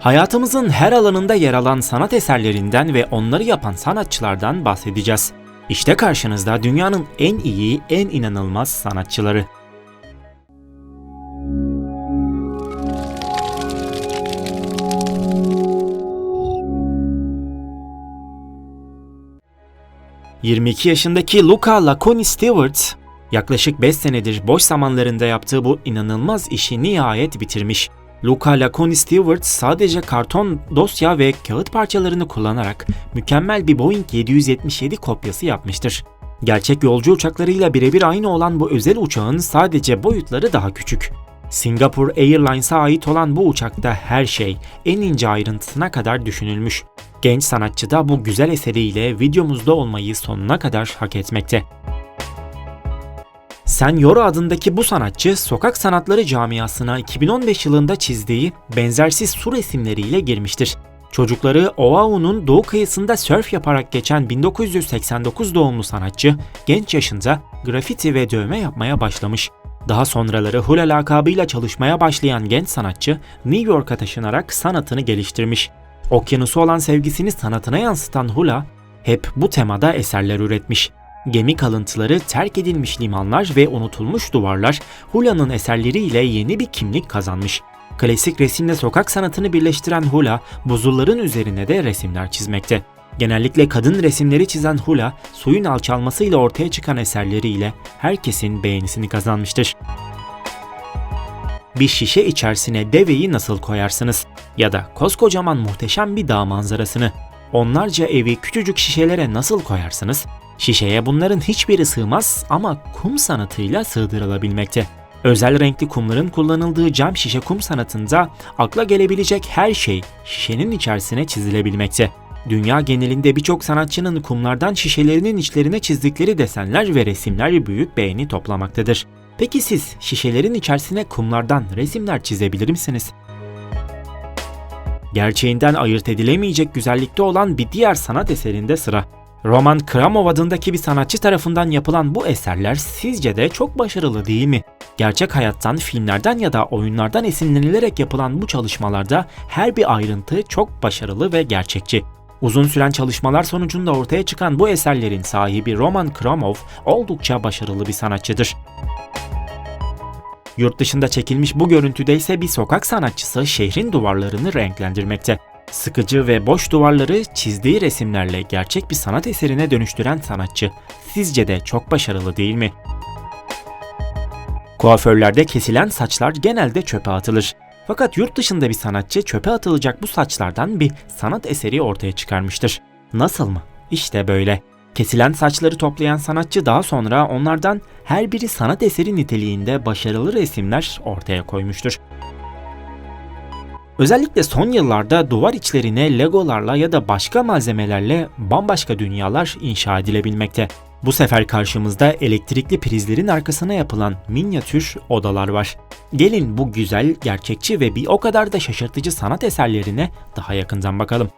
Hayatımızın her alanında yer alan sanat eserlerinden ve onları yapan sanatçılardan bahsedeceğiz. İşte karşınızda dünyanın en iyi, en inanılmaz sanatçıları. ...22 yaşındaki Luca Laconi Stewart... ...yaklaşık 5 senedir boş zamanlarında yaptığı bu inanılmaz işi nihayet bitirmiş. Luca Laconi Stewart sadece karton, dosya ve kağıt parçalarını kullanarak mükemmel bir Boeing 777 kopyası yapmıştır. Gerçek yolcu uçaklarıyla birebir aynı olan bu özel uçağın sadece boyutları daha küçük. Singapore Airlines'a ait olan bu uçakta her şey en ince ayrıntısına kadar düşünülmüş. Genç sanatçı da bu güzel eseriyle videomuzda olmayı sonuna kadar hak etmekte. Senyora adındaki bu sanatçı sokak sanatları camiasına 2015 yılında çizdiği benzersiz su resimleriyle girmiştir. Çocukları Oahu'nun doğu kıyısında sörf yaparak geçen 1989 doğumlu sanatçı genç yaşında grafiti ve dövme yapmaya başlamış. Daha sonraları Hula lakabıyla çalışmaya başlayan genç sanatçı New York'a taşınarak sanatını geliştirmiş. Okyanusu olan sevgisini sanatına yansıtan Hula hep bu temada eserler üretmiş. Gemi kalıntıları, terk edilmiş limanlar ve unutulmuş duvarlar Hula'nın eserleriyle yeni bir kimlik kazanmış. Klasik resimle sokak sanatını birleştiren Hula, buzulların üzerine de resimler çizmekte. Genellikle kadın resimleri çizen Hula, suyun alçalmasıyla ortaya çıkan eserleriyle herkesin beğenisini kazanmıştır. Bir şişe içerisine deveyi nasıl koyarsınız? Ya da koskocaman muhteşem bir dağ manzarasını onlarca evi küçücük şişelere nasıl koyarsınız? Şişeye bunların hiçbiri sığmaz ama kum sanatıyla sığdırılabilmekte. Özel renkli kumların kullanıldığı cam şişe kum sanatında akla gelebilecek her şey şişenin içerisine çizilebilmekte. Dünya genelinde birçok sanatçının kumlardan şişelerinin içlerine çizdikleri desenler ve resimler büyük beğeni toplamaktadır. Peki siz şişelerin içerisine kumlardan resimler çizebilir misiniz? Gerçeğinden ayırt edilemeyecek güzellikte olan bir diğer sanat eserinde sıra. Roman Kramov adındaki bir sanatçı tarafından yapılan bu eserler sizce de çok başarılı değil mi? Gerçek hayattan, filmlerden ya da oyunlardan esinlenilerek yapılan bu çalışmalarda her bir ayrıntı çok başarılı ve gerçekçi. Uzun süren çalışmalar sonucunda ortaya çıkan bu eserlerin sahibi Roman Kramov oldukça başarılı bir sanatçıdır. Yurt dışında çekilmiş bu görüntüde ise bir sokak sanatçısı şehrin duvarlarını renklendirmekte. Sıkıcı ve boş duvarları çizdiği resimlerle gerçek bir sanat eserine dönüştüren sanatçı sizce de çok başarılı değil mi? Kuaförlerde kesilen saçlar genelde çöpe atılır. Fakat yurt dışında bir sanatçı çöpe atılacak bu saçlardan bir sanat eseri ortaya çıkarmıştır. Nasıl mı? İşte böyle. Kesilen saçları toplayan sanatçı daha sonra onlardan her biri sanat eseri niteliğinde başarılı resimler ortaya koymuştur. Özellikle son yıllarda duvar içlerine legolarla ya da başka malzemelerle bambaşka dünyalar inşa edilebilmekte. Bu sefer karşımızda elektrikli prizlerin arkasına yapılan minyatür odalar var. Gelin bu güzel, gerçekçi ve bir o kadar da şaşırtıcı sanat eserlerine daha yakından bakalım.